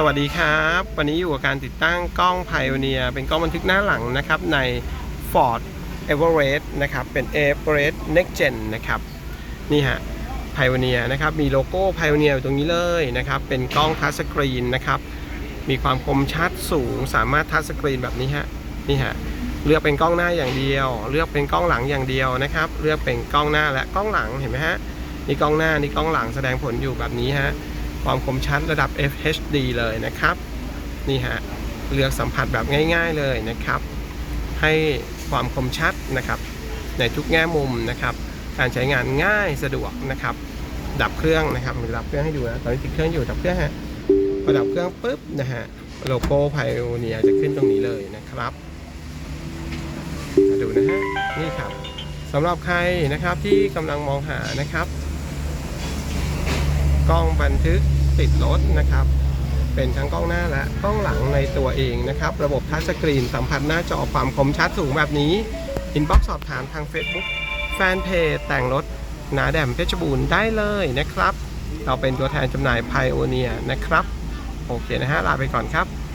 สวัสดีครับ วันนี้อยู่กับการติดตั้งกล้อง Pioneer เป็นกล้องบันทึกหน้าหลังนะครับใน Ford Everest นะครับเป็น Everest Next Gen นะครับนี่ฮะ Pioneer นะครับมีโลโก้ Pioneer อยู่ตรงนี้เลยนะครับเป็นกล้องทัชสกรีนนะครับมีความคมชัดสูงสามารถทัชสกรีนแบบนี้ฮะนี่ฮะเลือกเป็นกล้องหน้าอย่างเดียว เลือกเป็นกล้องหลังอย่างเดียวนะครับเลือกเป็นกล้องหน้าและกล้องหลังเห็นไหมฮะนี่กล้องหน้านี่กล้องหลังแสดงผลอยู่แบบนี้ฮะ ความคมชัดระดับ FHD เลยนะครับ นี่ฮะ เลือกสัมผัสแบบง่ายๆเลยนะครับ ให้ความคมชัดนะครับ ในทุกแง่มุมนะครับ การใช้งานง่ายสะดวกนะครับ ดับเครื่องนะครับดับเครื่องให้ดูนะ ตอนนี้ติดเครื่องอยู่ดับเครื่องฮะพอดับเครื่องปุ๊บนะฮะ โลโก้ไพโอเนียจะขึ้นตรงนี้เลยนะครับดูนะฮะ นี่ครับสำหรับใครนะครับที่กำลังมองหานะครับ กล้องบันทึกติดรถนะครับ เป็นทั้งกล้องหน้าและกล้องหลังในตัวเองนะครับ ระบบทัชสกรีนสัมผัสหน้าจอความคมชัดสูงแบบนี้อินบ็อกซ์สอบถามทาง Facebook แฟนเพจแต่งรถนาแดมเพชรบูรณ์ได้เลยนะครับ เราเป็นตัวแทนจำหน่ายไพโอเนียนะครับ โอเคนะฮะ ลาไปก่อนครับ